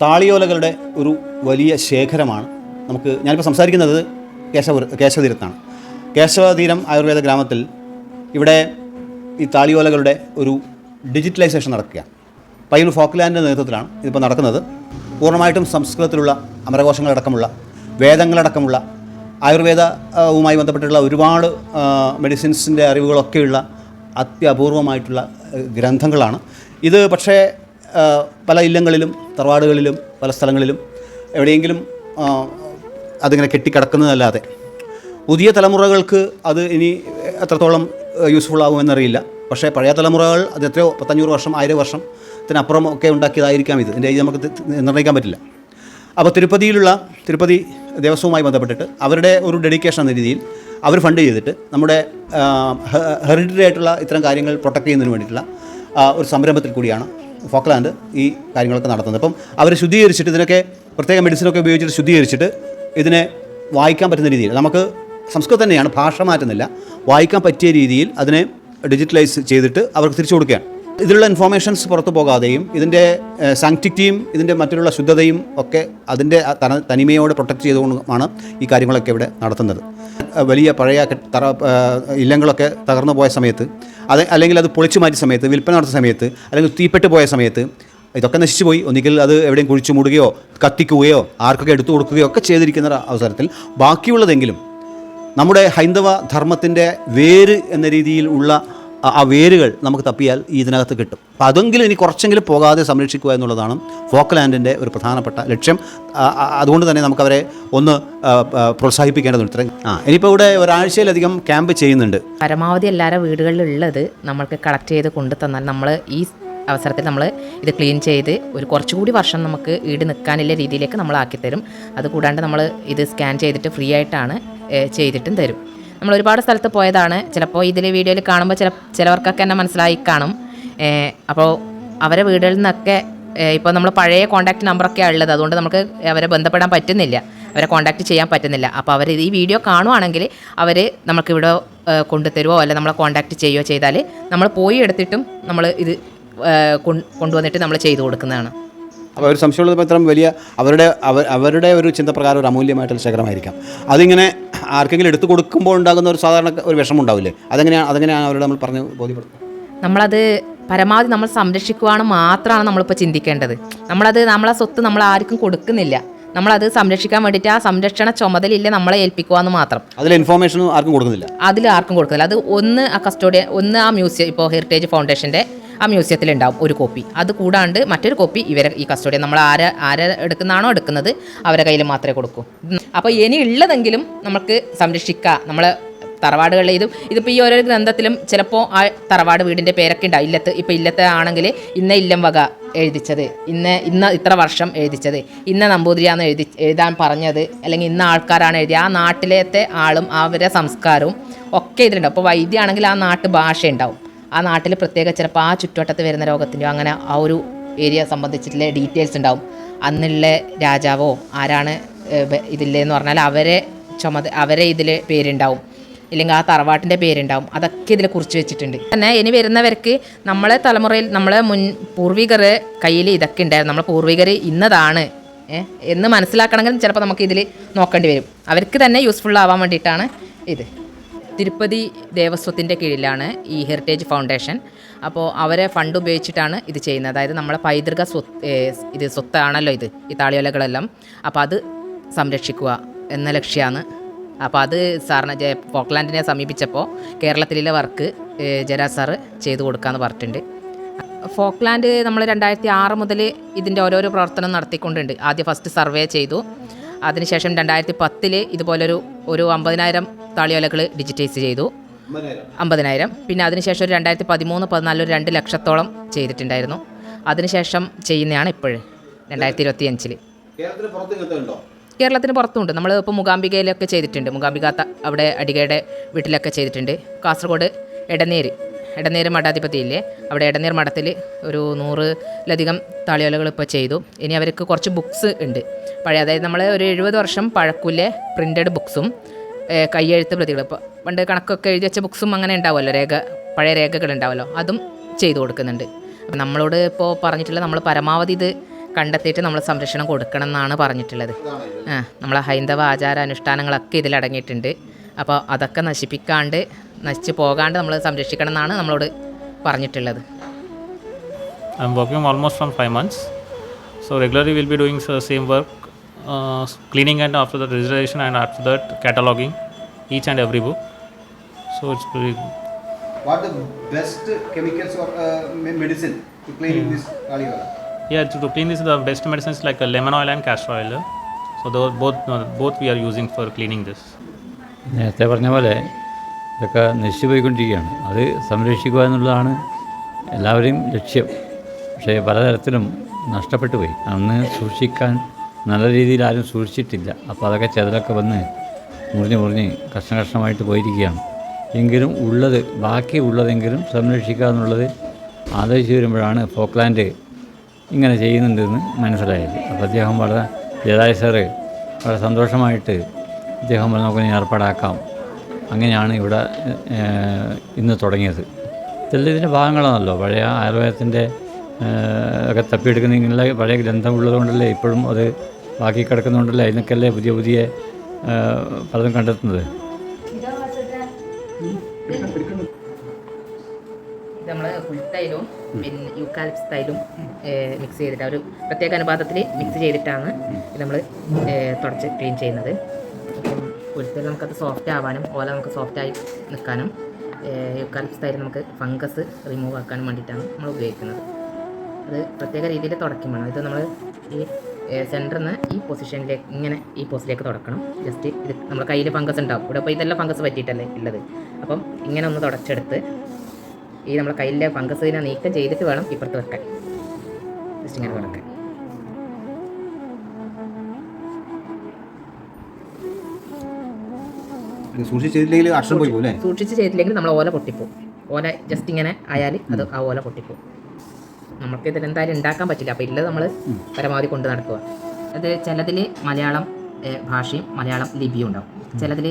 താളിയോലകളുടെ ഒരു വലിയ ശേഖരമാണ്. നമുക്ക് ഞാനിപ്പോൾ സംസാരിക്കുന്നത് കേശവ കേശവതീരത്താണ്. കേശവതീരം ആയുർവേദ ഗ്രാമത്തിൽ ഇവിടെ ഈ താളിയോലകളുടെ ഒരു ഡിജിറ്റലൈസേഷൻ നടക്കുകയാണ്. പയ്യന്നൂർ ഫോക്ലാൻഡിന്റെ നേതൃത്വത്തിലാണ് ഇതിപ്പോൾ നടക്കുന്നത്. പൂർണമായിട്ടും സംസ്കൃതത്തിലുള്ള അമരകോശങ്ങളടക്കമുള്ള വേദങ്ങളടക്കമുള്ള ആയുർവേദവുമായി ബന്ധപ്പെട്ടുള്ള ഒരുപാട് മെഡിസിൻസിന്റെ അറിവുകളൊക്കെയുള്ള അത്യപൂർവമായിട്ടുള്ള ഗ്രന്ഥങ്ങളാണ്. ഇത് പക്ഷേ പല ഇല്ലങ്ങളിലും തറവാടുകളിലും പല സ്ഥലങ്ങളിലും എവിടെയെങ്കിലും അതിങ്ങനെ കെട്ടിക്കിടക്കുന്നതല്ലാതെ പുതിയ തലമുറകൾക്ക് അത് ഇനി എത്രത്തോളം യൂസ്ഫുൾ ആകുമെന്നറിയില്ല പക്ഷേ പഴയ തലമുറകൾ അത് എത്രയോ പത്തഞ്ഞൂറ് വർഷം ആയിരം വർഷത്തിനപ്പുറം ഒക്കെ ഉണ്ടാക്കിയതായിരിക്കാം ഇത്. ഇതിന്റെ ഇത് നമുക്ക് നിർണയിക്കാൻ പറ്റില്ല. അപ്പോൾ തിരുപ്പതിയിലുള്ള തിരുപ്പതി ദേവസ്വവുമായി ബന്ധപ്പെട്ടിട്ട് അവരുടെ ഒരു ഡെഡിക്കേഷൻ എന്ന രീതിയിൽ അവർ ഫണ്ട് ചെയ്തിട്ട് നമ്മുടെ ഹെറിഡിറ്ററി ആയിട്ടുള്ള ഇത്തരം കാര്യങ്ങൾ പ്രൊട്ടക്ട് ചെയ്യുന്നതിന് വേണ്ടിയിട്ടുള്ള ഒരു സംരംഭത്തിൽ കൂടിയാണ് ഫോക്ലാൻഡ് ഈ കാര്യങ്ങളൊക്കെ നടത്തുന്നത്. അപ്പം അവർ ശുദ്ധീകരിച്ചിട്ട് ഇതിനൊക്കെ പ്രത്യേക മെഡിസിനൊക്കെ ഉപയോഗിച്ചിട്ട് ശുദ്ധീകരിച്ചിട്ട് ഇതിനെ വായിക്കാൻ പറ്റുന്ന രീതിയിൽ നമുക്ക് സംസ്കൃതം തന്നെയാണ് ഭാഷ മാറ്റുന്നില്ല വായിക്കാൻ പറ്റിയ രീതിയിൽ അതിനെ ഡിജിറ്റലൈസ് ചെയ്തിട്ട് അവർക്ക് തിരിച്ചു കൊടുക്കുകയാണ്. ഇതിലുള്ള ഇൻഫോർമേഷൻസ് പുറത്തു പോകാതെയും ഇതിന്റെ സാങ്ക്ടിറ്റിയും ഇതിന്റെ മറ്റുള്ള ശുദ്ധതയും ഒക്കെ അതിന്റെ തനിമയോട് തന തനിമയോടെ പ്രൊട്ടക്ട് ചെയ്തുകൊണ്ടുമാണ് ഈ കാര്യങ്ങളൊക്കെ ഇവിടെ നടത്തുന്നത്. വലിയ പഴയ തറ ഇല്ലങ്ങളൊക്കെ തകർന്നു പോയ സമയത്ത് അത് അല്ലെങ്കിൽ അത് പൊളിച്ചു മാറ്റിയ സമയത്ത് വിൽപ്പന നടത്തിയ സമയത്ത് അല്ലെങ്കിൽ തീപ്പെട്ട് പോയ സമയത്ത് ഇതൊക്കെ നശിച്ചു പോയി. ഒന്നുകിൽ അത് എവിടെയും കുഴിച്ചു മൂടുകയോ കത്തിക്കുകയോ ആർക്കൊക്കെ എടുത്തു കൊടുക്കുകയോ ഒക്കെ ചെയ്തിരിക്കുന്ന അവസരത്തിൽ ബാക്കിയുള്ളതെങ്കിലും നമ്മുടെ ഹൈന്ദവ ധർമ്മത്തിന്റെ വേര് എന്ന രീതിയിൽ ഉള്ള ആ- വേരുകൾ നമുക്ക് തപ്പിയാൽ ഇതിനകത്ത് കിട്ടും. അപ്പോൾ അതെങ്കിലും ഇനി കുറച്ചെങ്കിലും പോകാതെ സംരക്ഷിക്കുക എന്നുള്ളതാണ് ഫോക്ക്ലാൻഡിന്റെ ഒരു പ്രധാനപ്പെട്ട ലക്ഷ്യം. അതുകൊണ്ട് തന്നെ നമുക്കവരെ ഒന്ന് പ്രോത്സാഹിപ്പിക്കേണ്ടതുണ്ട്. ഇത്രയും. ആ ഇനിയിപ്പോൾ ഇവിടെ ഒരാഴ്ചയിലധികം ക്യാമ്പ് ചെയ്യുന്നുണ്ട്. പരമാവധി എല്ലാവരുടെ വീടുകളിലുള്ളത് നമ്മൾക്ക് കളക്ട് ചെയ്ത് കൊണ്ടു തന്നാൽ നമ്മൾ ഈ അവസരത്തിൽ നമ്മൾ ഇത് ക്ലീൻ ചെയ്ത് ഒരു കുറച്ചുകൂടി വർഷം നമുക്ക് ഈട് നിൽക്കാനുള്ള രീതിയിലേക്ക് നമ്മൾ ആക്കിത്തരും അതുകൂടാണ്ട് നമ്മൾ ഇത് സ്കാൻ ചെയ്തിട്ട് ഫ്രീ ആയിട്ടാണ് ചെയ്തിട്ടും തരും. നമ്മൾ ഒരുപാട് സ്ഥലത്ത് പോയതാണ്. ചിലപ്പോൾ ഇതിൽ വീഡിയോയിൽ കാണുമ്പോൾ ചില ചിലവർക്കൊക്കെ എന്നെ മനസ്സിലായി കാണും. അപ്പോൾ അവരെ വീടുകളിൽ നിന്നൊക്കെ ഇപ്പോൾ നമ്മൾ പഴയ കോൺടാക്റ്റ് നമ്പറൊക്കെയാണ് ഉള്ളത്. അതുകൊണ്ട് നമുക്ക് അവരെ ബന്ധപ്പെടാൻ പറ്റുന്നില്ല. അവരെ കോൺടാക്റ്റ് ചെയ്യാൻ പറ്റുന്നില്ല. അപ്പോൾ അവർ ഈ വീഡിയോ കാണുവാണെങ്കിൽ അവർ നമുക്കിവിടെ കൊണ്ടുതരുമോ അല്ല നമ്മളെ കോൺടാക്റ്റ് ചെയ്യുകയോ ചെയ്താൽ നമ്മൾ പോയി എടുത്തിട്ടും നമ്മൾ ഇത് കൊണ്ടുവന്നിട്ട് നമ്മൾ ചെയ്തു കൊടുക്കുന്നതാണ്. അപ്പോൾ ഒരു സംശയമുള്ളത് ഇത്രയും വലിയ അവരുടെ അവരുടെ ഒരു ചിന്തപ്രകാരം ഒരു അമൂല്യമായിട്ടുള്ള ശേഖരമായിരിക്കാം. അതിങ്ങനെ ആർക്കെങ്കിലും എടുത്തു കൊടുക്കുമ്പോൾ ഉണ്ടാകുന്ന ഒരു സാധാരണ ഒരു വിഷമം ഉണ്ടാവില്ലേ? അതെങ്ങനെയാണ് അതെങ്ങനെയാണ് അവരോട് നമ്മൾ പറഞ്ഞ് ബോധ്യപ്പെടുത്തുന്നത് നമ്മളത് പരമാവധി നമ്മൾ സംരക്ഷിക്കുവാണ് മാത്രമാണ് നമ്മളിപ്പോൾ ചിന്തിക്കേണ്ടത്. നമ്മളത് നമ്മളെ സ്വത്ത് നമ്മൾ ആർക്കും കൊടുക്കുന്നില്ല. നമ്മളത് സംരക്ഷിക്കാൻ വേണ്ടിയിട്ട് ആ സംരക്ഷണ ചുമതലയില്ല നമ്മളെ ഏൽപ്പിക്കുക എന്ന് മാത്രം. അതിൽ ഇൻഫോർമേഷൻ ആർക്കും കൊടുക്കുന്നില്ല. അതിൽ ആർക്കും കൊടുക്കുന്നില്ല. അത് ഒന്ന് ആ കസ്റ്റോഡിയ ഒന്ന് ആ മ്യൂസിയം ഇപ്പോൾ ഹെറിറ്റേജ് ഫൗണ്ടേഷന്റെ ആ മ്യൂസിയത്തിൽ ഉണ്ടാവും ഒരു കോപ്പി. അത് കൂടാണ്ട് മറ്റൊരു കോപ്പി ഇവരെ ഈ കസ്റ്റഡി നമ്മൾ ആരെ ആരെ എടുക്കുന്നതാണോ എടുക്കുന്നത് അവരെ കയ്യിൽ മാത്രമേ കൊടുക്കൂ. അപ്പോൾ ഇനി ഉള്ളതെങ്കിലും നമുക്ക് സംരക്ഷിക്കുക നമ്മൾ തറവാടുകളിൽ ഇതും ഇതിപ്പോൾ ഈ ഓരോ ഗ്രന്ഥത്തിലും ചിലപ്പോൾ ആ തറവാട് വീടിന്റെ പേരൊക്കെ ഉണ്ടാവും ഇല്ലത്ത് ഇപ്പോൾ ഇല്ലത്തെ ആണെങ്കിൽ ഇന്ന ഇല്ലം വക എഴുതിച്ചത് ഇന്ന് ഇന്ന ഇത്ര വർഷം എഴുതിച്ചത് ഇന്ന നമ്പൂതിരിയാന്ന് എഴുതി എഴുതാൻ പറഞ്ഞത് അല്ലെങ്കിൽ ഇന്ന ആൾക്കാരാണ് എഴുതിയത്. ആ നാട്ടിലത്തെ ആളും അവരുടെ സംസ്കാരവും ഒക്കെ ഇതിലുണ്ടാവും അപ്പോൾ വൈദ്യമാണെങ്കിൽ ആ നാട്ട് ഭാഷ ഉണ്ടാവും. ആ നാട്ടിൽ പ്രത്യേക ചിലപ്പോൾ ആ ചുറ്റുവട്ടത്ത് വരുന്ന രോഗത്തിന്റെയോ അങ്ങനെ ആ ഒരു ഏരിയ സംബന്ധിച്ചിട്ടുള്ള ഡീറ്റെയിൽസ് ഉണ്ടാവും. അന്നുള്ള രാജാവോ ആരാണ് ഇതില്ലെന്ന് പറഞ്ഞാൽ അവരെ ചുമത അവരെ ഇതിൽ പേരുണ്ടാവും. ഇല്ലെങ്കിൽ ആ തറവാട്ടിന്റെ പേരുണ്ടാവും. അതൊക്കെ ഇതിൽ കുറിച്ച് വെച്ചിട്ടുണ്ട്. തന്നെ ഇനി വരുന്നവർക്ക് നമ്മളെ തലമുറയിൽ നമ്മളെ മുൻ പൂർവികർ കയ്യിൽ ഇതൊക്കെ ഉണ്ടായിരുന്നു. നമ്മളെ പൂർവികർ ഇന്നതാണ് എന്ന് മനസ്സിലാക്കണമെങ്കിൽ ചിലപ്പോൾ നമുക്ക് ഇതിൽ നോക്കേണ്ടി വരും. അവർക്ക് തന്നെ യൂസ്ഫുൾ ആവാൻ വേണ്ടിയിട്ടാണ് ഇത്. തിരുപ്പതി ദേവസ്വത്തിന്റെ കീഴിലാണ് ഈ ഹെറിറ്റേജ് ഫൗണ്ടേഷൻ അപ്പോൾ അവരെ ഫണ്ട് ഉപയോഗിച്ചിട്ടാണ് ഇത് ചെയ്യുന്നത്. അതായത് നമ്മളെ പൈതൃക സ്വത്ത് ഇത് സ്വത്താണല്ലോ ഇത് ഈ താളിയോലകളെല്ലാം. അപ്പോൾ അത് സംരക്ഷിക്കുക എന്ന ലക്ഷ്യമാണ് അപ്പോൾ അത് സാറിന് ജെ ഫോക്ലാൻഡിനെ സമീപിച്ചപ്പോൾ കേരളത്തിലെ വർക്ക് ജരാ സാറ് ചെയ്തു കൊടുക്കാമെന്ന് പറഞ്ഞിട്ടുണ്ട്. ഫോക്ലാൻഡ് നമ്മൾ രണ്ടായിരത്തി ആറ് മുതൽ ഇതിന്റെ ഓരോരോ പ്രവർത്തനം നടത്തിക്കൊണ്ടുണ്ട്. ആദ്യം ഫസ്റ്റ് സർവേ ചെയ്തു. അതിനുശേഷം രണ്ടായിരത്തി പത്തിൽ ഇതുപോലൊരു ഒരു അമ്പതിനായിരം താളിയോലകൾ ഡിജിറ്റൈസ് ചെയ്തു. അമ്പതിനായിരം. പിന്നെ അതിനുശേഷം ഒരു രണ്ടായിരത്തി പതിമൂന്ന് പതിനാലിൽ ഒരു രണ്ട് ലക്ഷത്തോളം ചെയ്തിട്ടുണ്ടായിരുന്നു. അതിനുശേഷം ചെയ്യുന്നതാണ് ഇപ്പോഴും രണ്ടായിരത്തി ഇരുപത്തി അഞ്ചിൽ കേരളത്തിന് പുറത്തും ഇങ്ങനത്തെ ഉണ്ടോ? കേരളത്തിന് പുറത്തുണ്ട്. നമ്മൾ ഇപ്പോൾ മുഗാംബികയിലൊക്കെ ചെയ്തിട്ടുണ്ട്. മുഗാംബിക അവിടെ അടികയുടെ വീട്ടിലൊക്കെ ചെയ്തിട്ടുണ്ട്. കാസർഗോഡ് എടനേര്. എടനേര് മഠാധിപതിയില്ലേ? അവിടെ എടനേർ മഠത്തിൽ ഒരു നൂറിലധികം താളിയോലകൾ ഇപ്പോൾ ചെയ്തു. ഇനി അവർക്ക് കുറച്ച് ബുക്സ് ഉണ്ട്. പഴയ അതായത് നമ്മൾ ഒരു എഴുപത് വർഷം പഴക്കൂലെ പ്രിന്റഡ് ബുക്സും കയ്യെഴുത്ത് പ്രതികൾ. ഇപ്പോൾ പണ്ട് കണക്കൊക്കെ എഴുതി വെച്ച ബുക്സും അങ്ങനെ ഉണ്ടാവുമല്ലോ രേഖ പഴയ രേഖകൾ ഉണ്ടാവുമല്ലോ അതും ചെയ്തു കൊടുക്കുന്നുണ്ട്. അപ്പം നമ്മളോട് ഇപ്പോൾ പറഞ്ഞിട്ടുള്ള നമ്മൾ പരമാവധി ഇത് കണ്ടെത്തിയിട്ട് നമ്മൾ സംരക്ഷണം കൊടുക്കണം എന്നാണ് പറഞ്ഞിട്ടുള്ളത്. ആ നമ്മളെ ഹൈന്ദവ ആചാര അനുഷ്ഠാനങ്ങളൊക്കെ ഇതിലടങ്ങിയിട്ടുണ്ട് അപ്പോൾ അതൊക്കെ നശിപ്പിക്കാണ്ട് നശിച്ച് പോകാണ്ട് നമ്മൾ സംരക്ഷിക്കണം എന്നാണ് നമ്മളോട് പറഞ്ഞിട്ടുള്ളത്. I'm working almost from five months so regularly will be doing same work, uh, cleaning and after that registration and after that cataloging each and every book. So it's pretty. best chemicals or or medicine to clean this കാളിയോല Yeah, to, to clean this, the best medicines like uh, lemon oil and castor oil. uh. So those both uh, both we are using for cleaning this. നേരത്തെ പറഞ്ഞ പോലെ ഇതൊക്കെ നശിച്ചു പോയിക്കൊണ്ടിരിക്കുകയാണ് അത് സംരക്ഷിക്കുക എന്നുള്ളതാണ് എല്ലാവരെയും ലക്ഷ്യം പക്ഷേ പലതരത്തിലും നഷ്ടപ്പെട്ടു പോയി അന്ന് സൂക്ഷിക്കാൻ നല്ല രീതിയിൽ ആരും സൂക്ഷിച്ചിട്ടില്ല. അപ്പോൾ അതൊക്കെ ചെതലൊക്കെ വന്ന് മുറിഞ്ഞ് മുറിഞ്ഞ് കഷ്ണ കഷ്ണമായിട്ട് പോയിരിക്കുകയാണ്. എങ്കിലും ഉള്ളത് ബാക്കി ഉള്ളതെങ്കിലും സംരക്ഷിക്കുക എന്നുള്ളത് ആലോചിച്ച് വരുമ്പോഴാണ് ഫോക്ലാൻഡ് ഇങ്ങനെ ചെയ്യുന്നുണ്ടെന്ന് മനസ്സിലായത്. അപ്പോൾ അദ്ദേഹം വളരെ ജയരാജ് സാറ് വളരെ സന്തോഷമായിട്ട് അദ്ദേഹം പറഞ്ഞു, നോക്കുന്ന ഏർപ്പാടാക്കാം. അങ്ങനെയാണ് ഇവിടെ ഇന്ന് തുടങ്ങിയത്. ഇതെല്ലാം ഇതിന്റെ ഭാഗങ്ങളാണല്ലോ. പഴയ ആയുർവേദത്തിന്റെ ഒക്കെ തപ്പിയെടുക്കുന്ന ഇങ്ങനെയുള്ള പഴയ ഗ്രന്ഥം ഉള്ളതുകൊണ്ടല്ലേ ഇപ്പോഴും അത് ബാക്കി കിടക്കുന്നുണ്ടല്ലേ അതിനൊക്കെയല്ലേ പുതിയ പുതിയ പലതും കണ്ടെത്തുന്നത്? നമ്മൾ പുൽത്തൈലും പിന്നെ യൂക്കാലിപ്സ് തൈലും മിക്സ് ചെയ്തിട്ട് ഒരു പ്രത്യേക അനുപാതത്തിൽ മിക്സ് ചെയ്തിട്ടാണ് നമ്മൾ തുടച്ച് ക്ലീൻ ചെയ്യുന്നത്. പുൽത്തൈൽ നമുക്കത് സോഫ്റ്റ് ആവാനും ഓല നമുക്ക് സോഫ്റ്റായി നിൽക്കാനും യൂക്കാലിപ്സ് തൈര് നമുക്ക് ഫംഗസ് റിമൂവ് ആക്കാനും വേണ്ടിയിട്ടാണ് നമ്മൾ ഉപയോഗിക്കുന്നത്. അത് പ്രത്യേക രീതിയിൽ തുടയ്ക്കും വേണം. ഇത് നമ്മൾ ഈ സെന്ററിൽ നിന്ന് ഈ പൊസിഷനിലേക്ക് ഇങ്ങനെ ഈ പോസ്റ്റിലേക്ക് തുടക്കണം. ജസ്റ്റ് ഇത് നമ്മുടെ കയ്യിൽ ഫംഗസ് ഉണ്ടാവും ഇവിടെ ഇപ്പോൾ ഇതെല്ലാം ഫംഗസ് പറ്റിയിട്ടല്ലേ ഉള്ളത്. അപ്പം ഇങ്ങനെ ഒന്ന് തുടച്ചെടുത്ത് ഈ നമ്മുടെ കയ്യിലെ ഫംഗസ് ഇതിനെ നീക്കം ചെയ്തിട്ട് വേണം ഇപ്പുറത്ത് വെക്കാൻ. ജസ്റ്റ് ഇങ്ങനെ തുടക്കാൻ സൂക്ഷിച്ചില്ലെങ്കിൽ അക്ഷരം പോയി സൂക്ഷിച്ച് ചെയ്തില്ലെങ്കിൽ നമ്മൾ ഓല പൊട്ടിപ്പോ ഓല ജസ്റ്റ് ഇങ്ങനെ ആയാൽ അത് ആ ഓല പൊട്ടിപ്പോവും. നമുക്ക് ഇതിൽ എന്തായാലും ഉണ്ടാക്കാൻ പറ്റില്ല. അപ്പോൾ ഇല്ല നമ്മൾ പരമാവധി കൊണ്ട് നടക്കുക. അത് ചിലതിൽ മലയാളം ഭാഷയും മലയാളം ലിപിയും ഉണ്ടാവും. ചിലതിൽ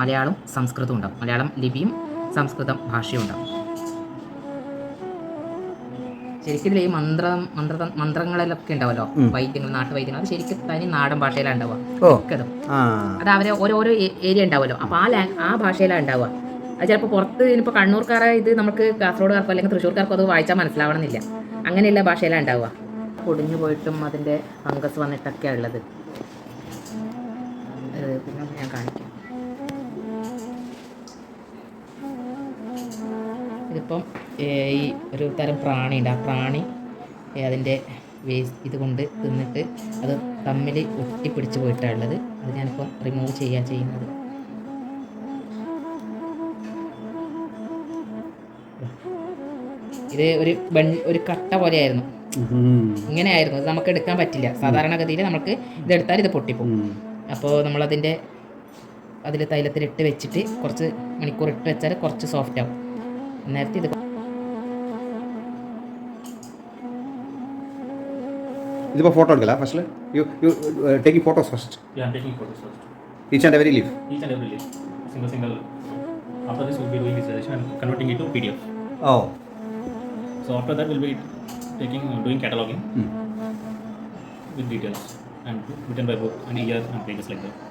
മലയാളം സംസ്കൃതവും ഉണ്ടാവും. മലയാളം ലിപിയും സംസ്കൃതം ഭാഷയും ഉണ്ടാവും. ശരിക്കും ഈ മന്ത്രം മന്ത്ര മന്ത്രങ്ങളിലൊക്കെ ഉണ്ടാവല്ലോ? വൈദ്യങ്ങൾ നാട്ടുവൈദ്യങ്ങൾ അത് ശരിക്കും തനി നാടൻ ഭാഷയിലാണ് ഉണ്ടാവുക. അത് അവരെ ഓരോരോ ഏരിയ ഉണ്ടാവുമല്ലോ. അപ്പൊ ആ ആ ഭാഷയിലാണ് ഉണ്ടാവുക. അത് ചിലപ്പോൾ പുറത്ത് ഇനിയിപ്പോൾ കണ്ണൂർക്കാരെ ഇത് നമുക്ക് കാസർഗോഡുകാർക്കോ അല്ലെങ്കിൽ തൃശ്ശൂർക്കാർക്കോ അത് വായിച്ചാൽ മനസ്സിലാവണമെന്നില്ല. അങ്ങനെയുള്ള ഭാഷയിലാണ് ഉണ്ടാവുക. പൊടിഞ്ഞു പോയിട്ടും അതിന്റെ ഫംഗസ് വന്നിട്ടൊക്കെയാണ് ഉള്ളത്. പിന്നെ ഞാൻ കാണിക്കാം. ഇതിപ്പം ഈ ഒരു തരം പ്രാണിയുണ്ട്. ആ പ്രാണി അതിന്റെ വേസ്റ്റ് ഇത് കൊണ്ട് തിന്നിട്ട് അത് തമ്മിൽ ഒട്ടിപ്പിടിച്ച് പോയിട്ടാണ് ഉള്ളത്. അത് ഞാനിപ്പം റിമൂവ് ചെയ്യുക ചെയ്യുന്നത്. ഇത് ഒരു ബൺ ഒരു കട്ട പോലെയായിരുന്നു. ഇങ്ങനെയായിരുന്നു. ഇത് നമുക്ക് എടുക്കാൻ പറ്റില്ല. സാധാരണഗതിയിൽ നമുക്ക് ഇതെടുത്താൽ ഇത് പൊട്ടിപ്പോകും അപ്പോൾ നമ്മളതിന്റെ അതിൽ തൈലത്തിലിട്ട് വെച്ചിട്ട് കുറച്ച് മണിക്കൂർ ഇട്ട് വെച്ചാൽ കുറച്ച് സോഫ്റ്റ് ആവും. നേരത്തെ ഇത് ഇതിപ്പോൾ ഫോട്ടോ എടുക്കല? First you you taking photos first yeah I'm taking first first. Each and every leave Each and every leaf single single. After this we'll be doing visualization and converting it to PDF oh So after that, we'll be taking doing cataloging with details and written by book and year and pages like that.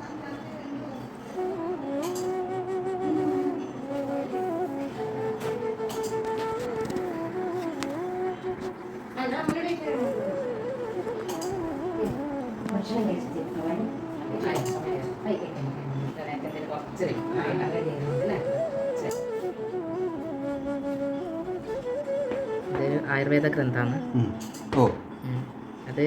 ഇത് ആയുർവേദ ഗ്രന്ഥമാണ് അത്